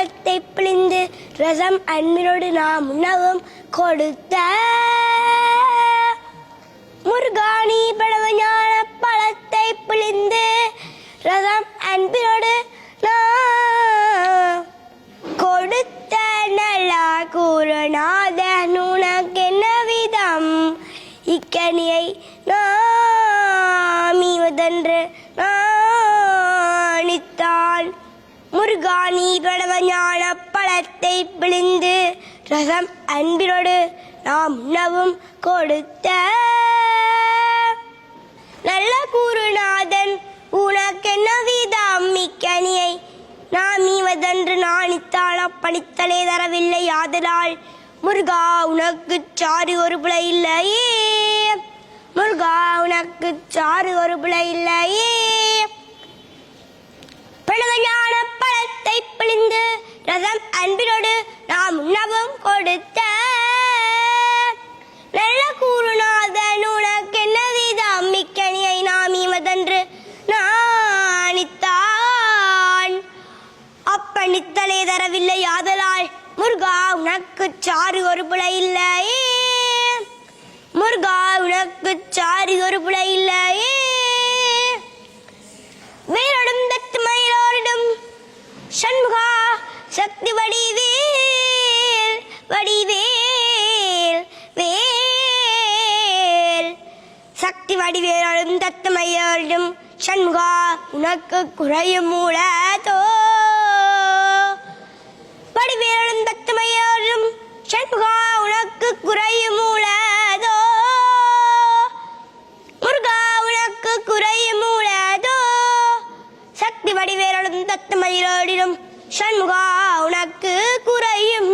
பழத்தை பிழிந்து ரசம் அன்பினோடு நாம் உணவும் கொடுத்த முருகாணி பழவஞான பழத்தை பிழிந்து ரசம் அன்பினோடு நாம் கொடுத்த நல்லா குருநாதன் உனக்கென்ன விதம்? இக்கனியை நாம் முருகாணி படவ ஞான பழத்தை பிழிந்து ரசம் அன்பினோடு நாம் உணவும் கொடுத்த. நல்ல குருநாதன் உனக்கென்ன வீதம் இக்கனியை நாம் ஈவதென்று நாணித்தால் அப்படித்தலே தரவில்லை ஆதலால். முருகா உனக்கு சாறு ஒரு பிழை இல்லையே. முருகா உனக்கு சாறு ஒரு பிழை இல்லையே. தரவில்லை ஆதலால் முருகா உனக்கு சாறு ஒரு புலை இல்லையே முருகா உனக்கு சாறு ஒரு புலை இல்லையே வேரோடும் தத்து மயிலோரிடும் சண்முகா சக்தி வடிவேல் வடிவேல் வேல். சக்தி வடிவேலும் மயிலோரிடும் சண்முகா உனக்கு குறையும் மூல தோ தத்தமையோடும் உனக்கு குறையும் மூலதோ முருகா உனக்கு குறையும் மூலதோ சக்தி வடிவேலும் தத்தமயிலோடிடும் சண்முகா உனக்கு குறையும்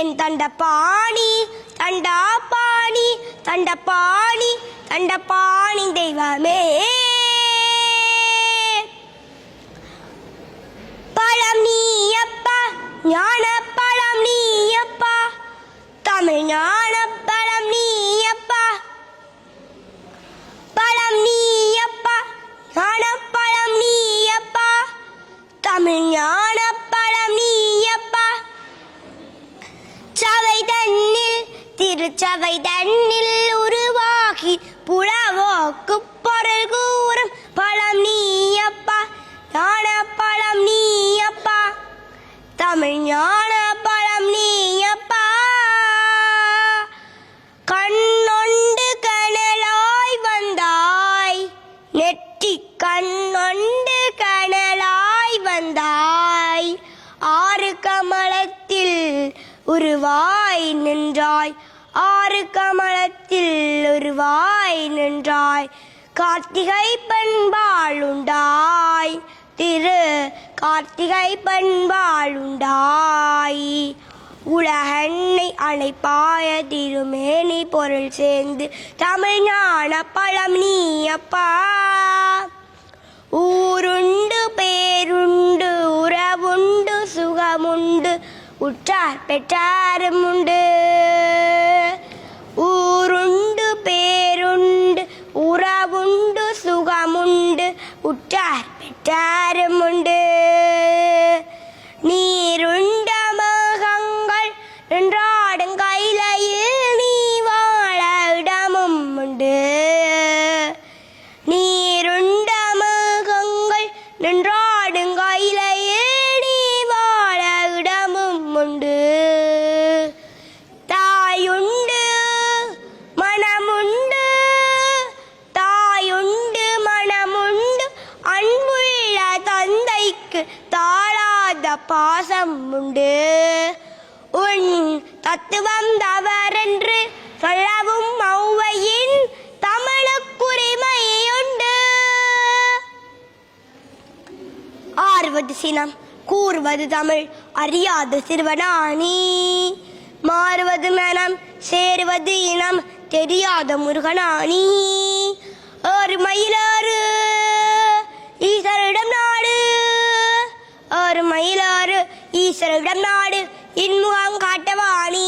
என் தண்ட பாணி தண்டா பாணி தண்ட பாணி தண்ட பாணி தெய்வமே. பழம் நீ அப்பா ஞான புலவோக்கு பொருள் கூறும் பழம் நீயப்பா ஞான பழம் நீயப்பா தமிழ் ஞான பழம் நீயப்பா. கண்ணொண்டு கனலாய் வந்தாய் நெற்றி கண்ணொண்டு கனலாய் வந்தாய். ஆறு கமலத்தில் உருவாய் நின்றாய் ஆறு கமலத்தில் உருவாய் நின்றாய். கார்த்திகை பண்பாளுண்டாய் திரு கார்த்திகை பண்பாளுண்டாய் உலகன்னை அழைப்பாய திருமேனி பொருள் சேர்ந்து தமிழ் ஞான பழம் நீ அப்பா ஊருண்டு பேருண்டு உறவுண்டு சுகமுண்டு உற்றார் பெற்றாரும் உண்டு உற்றார் தத்துவம் தவறென்று சொல்லவும் மௌவையின் தமிழுக்குரிமை உண்டு ஆறுவது சினம் கூறுவது தமிழ் அறியாத சிறுவனானி. மாறுவது மனம் சேருவது இனம் தெரியாத முருகனானி. ஒரு மயிலாறு ஈஸ்வரிடம் நாடு. ஒரு மயிலாறு ஈஸ்வரிடம் நாடு. இன்முகம் காட்டவாணி